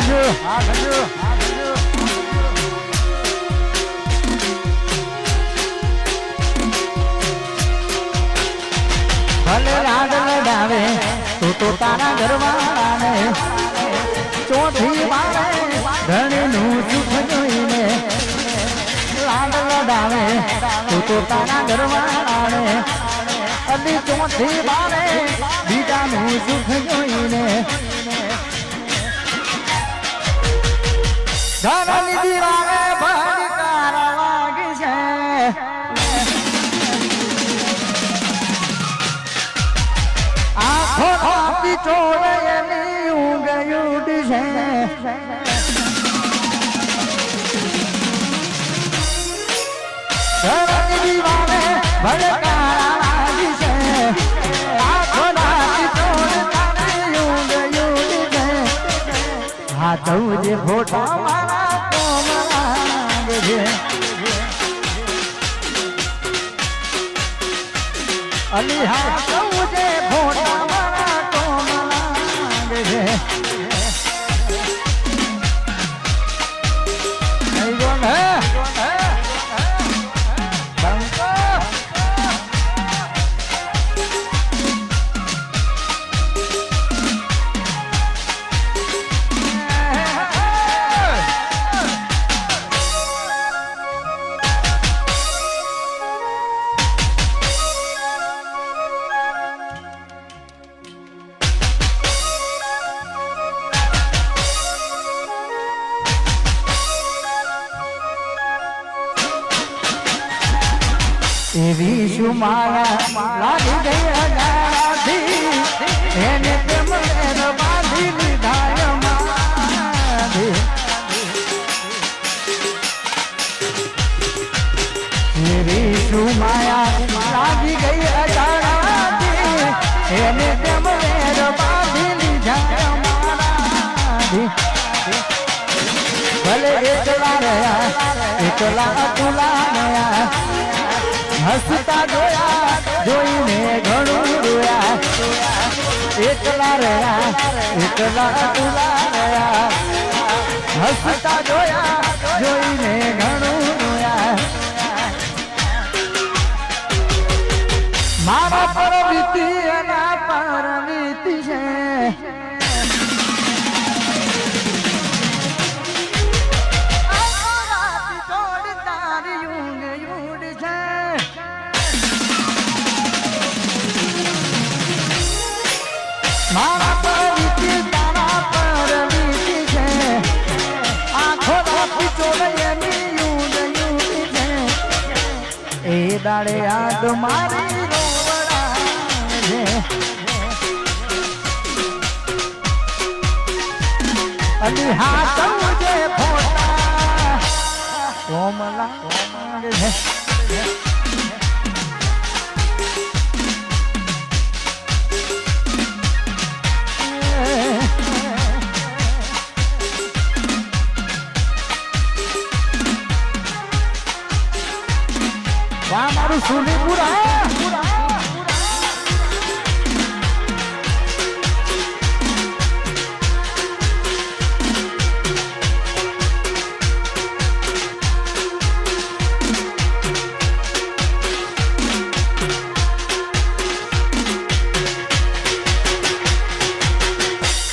સંજુ હા સંજુ ભલે રાગ લડાવે, તું તો તારા ઘરવાળાને ચોથી વાળે ધણીનું સુખ જોઈને લાડ લડાવે, તો તો તારા ઘરવાળાને અલી ચોથી વાળે બીજાનું સુખ ઘરની દીવારે ભડકાર છે આખો આપી ચોળે એની ઊંઘ ઉડી છે ઘરની ઉડી હા તું જે ફોટા છે અલી હા તું જે ફોટા એવી શું માયા લાગી ગઈ અજાણાથી એને પ્રેમ વેર બાંધી લીધા મારી લાગી ગઈ અજાણાથી એને પ્રેમ બાંધી લીધા મારાથી ભલે એકલા રહ્યા, એકલા તુલા ગયા હસતા જોયા જોઈને ઘણું રોયા. એકલા રહ્યા, એકલા તુલા રહ્યા. હસતા જોયા જોઈને ઘણું રોયા. એ દાડે યાદ મારી અલી હા તું જે ફોટા કોમલા છે. મારું સુનીપુરા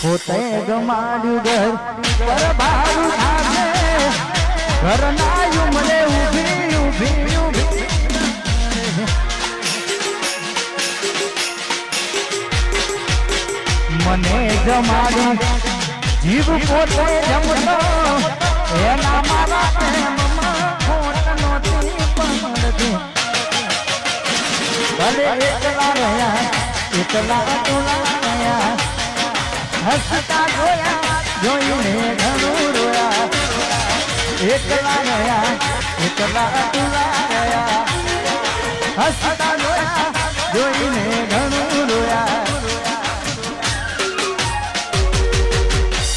પોતે ગમાડ્યું ઘર. મને જમાડી. જીવ પોતે જમતો, એના મારા ભલે એકલા રહ્યા, એકલા તુલા રહ્યા. હસતા જોયા, જોઈને ઘણું રોયા. એકલા રહ્યા, એકલા તુલા રહ્યા. હસતા જોયા, જોઈને ઘણું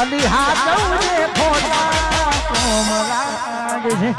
અલી હા જવું છે કોમ કોમરાજ છે.